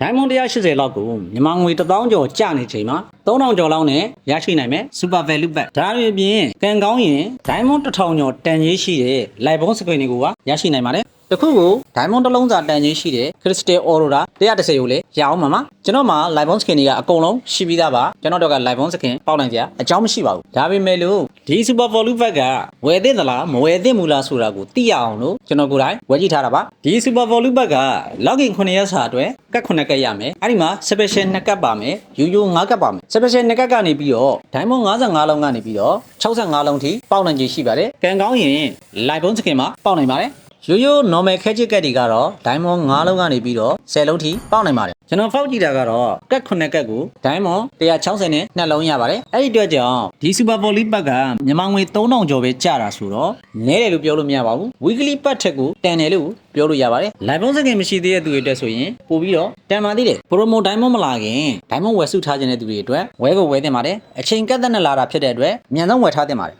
Diamond 180လောက်ကိုမြန်မာငွေ1000ကျော်ကျနေချိန်မှာ 3000ကျော်လောက်နဲ့ရရှိနိုင်မယ် Super Value Pack ဒါတွေအပြင်ကံကောင်းရင် Diamond 1000ကျော်တန်ကြီးရှိတဲ့ Live Bond Screen တွေကိုပါရရှိနိုင်ပါတယ်တခုကို Diamond တစ်လုံးစာတန်ကြီးရှိတဲ့ Crystal Aurora 130ကိုလည်းရအောင်ပါမှာကျွန်တော်မှာ Live Bond Skin တွေကအကုန်လုံးရှိပြီးသားပါကျွန်တော်တို့က Live Bond Skin ပေါက်နိုင်ကြအကြောင်းမရှိပါဘူးဒါပေမဲ့လို့ဒီ Super Value Pack ကဝယ်သင့်သလားမဝယ်သင့်ဘူးလားဆိုတာကိုသိရအောင်လို့ကျွန်တော်ကိုယ်တိုင်ဝယ်ကြည့်ထားတာပါဒီ Super Value Pack က login 9ရက်စာအတွက်ကတ်9ကတ်ရမယ်အဲ့ဒီမှာ special 2ကတ်ပါမယ်ယူယူ5ကတ်ပါမယ် special 2ကတ်ကနေပြီးတော့ diamond 55လုံးကနေပြီးတော့65လုံးထိပေါက်နိုင်ခြင်းရှိပါတယ်ကံကောင်းရင် live bone skin မှာပေါက်နိုင်ပါတယ် ရိုးရိုး normal ခဲချစ်ကတ်တွေကတော့ diamond 5လုံးကနေပြီးတော့10လုံးထိပေါက်နိုင်ပါတယ်ကျွန်တော်ဖောက်ကြည့်တာကတော့ကတ်9ကတ်ကို diamond 160နဲ့2လုံးရပါတယ်အဲ့ဒီအတွက်ကြောင့်ဒီ super volley pack ကမြန်မာငွေ3000ကျော်ပဲကျတာဆိုတော့နည်းတယ်လို့ပြောလို့မရပါဘူး weekly pack ထက်ကိုတန်တယ်လို့ပြောလို့ရပါတယ် live bone skin မရှိသေးတဲ့သူတွေအတွက်ဆိုရင်ပို့ပြီးတော့တန်ပါသေးတယ် promo diamond မလာခင် diamond ဝယ်စုထားခြင်းတဲ့သူတွေအတွက်ဝဲကိုဝယ်တင်ပါတယ်အချိန်ကတ်သက်နဲ့လာတာဖြစ်တဲ့အတွက်မြန်ဆုံးဝယ်ထားတင်ပါတယ်